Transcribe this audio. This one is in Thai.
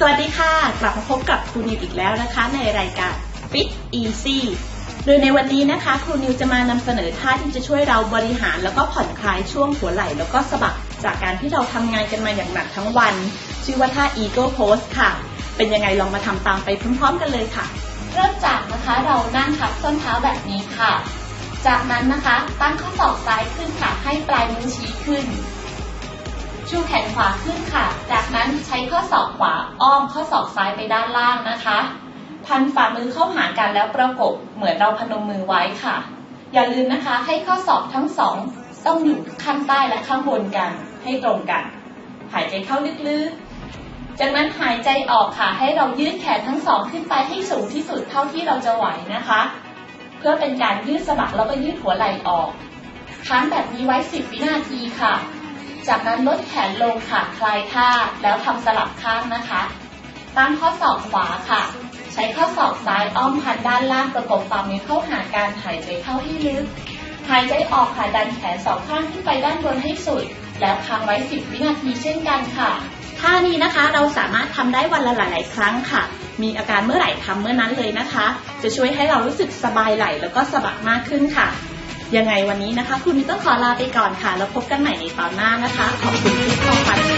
สวัสดีค่ะ กลับมาพบกับครูนิวอีกแล้วนะคะ ในรายการ Fit Easy โดยในวันนี้นะคะ ครูนิวจะมานำเสนอท่าที่จะช่วยเราบริหารแล้วก็ผ่อนคลายช่วงหัวไหล่ แล้วก็สะบักจากการที่เราทำงานกันมาอย่างหนักทั้งวัน ชื่อว่าท่า Eagle Pose ค่ะ เป็นยังไงลองมาทำตามไปพร้อมๆกันเลยค่ะ เริ่มจากนะคะเรานั่งทับส้นเท้าแบบนี้ค่ะ จากนั้นนะคะตั้งข้อศอกซ้ายขึ้นค่ะให้ปลายนิ้วชี้ขึ้น ชูแขนขวาขึ้นค่ะ จากนั้นใช้ข้อศอกขวาอ้อมข้อศอกซ้ายไปด้านล่างนะคะ พันฝ่ามือเข้าหากันแล้วประกบเหมือนเราพนมมือไว้ค่ะ อย่าลืมนะคะให้ข้อศอกทั้งสองต้องอยู่ข้างใต้และข้างบนกันให้ตรงกัน หายใจเข้าลึกๆ จากนั้นหายใจออกค่ะให้เรายืดแขนทั้งสองขึ้นไปให้สูงที่สุดเท่าที่เราจะไหวนะคะ เพื่อเป็นการยืดสะบักแล้วก็ยืดหัวไหล่ออกค้างแบบนี้ไว้ 10 วินาทีค่ะ จากนั้นลดแขนลงค่ะ คลายท่า แล้วทำสลับข้างนะคะ ตั้งข้อศอกขวาค่ะ ใช้ข้อศอกซ้ายอ้อมพันด้านล่างประกบฝ่ามือเข้าหาการหายใจเข้าให้ลึก หายใจออกค่ะดันแขนสองข้างขึ้นไปด้านบนให้สุด แล้วค้างไว้ 10 วินาทีเช่นกันค่ะ ท่านี้นะคะเราสามารถทำได้วันละหลาย ๆ ครั้งค่ะ มีอาการเมื่อไหร่ทำเมื่อนั้นเลยนะคะ จะช่วยให้เรารู้สึกสบายไหล่แล้วก็สะบักมากขึ้นค่ะ ยังไงวันนี้นะคะ คุณมิต้องขอลาไปก่อนค่ะ แล้วพบกันใหม่ในตอนหน้านะคะ ขอบคุณที่เข้าฟังค่ะ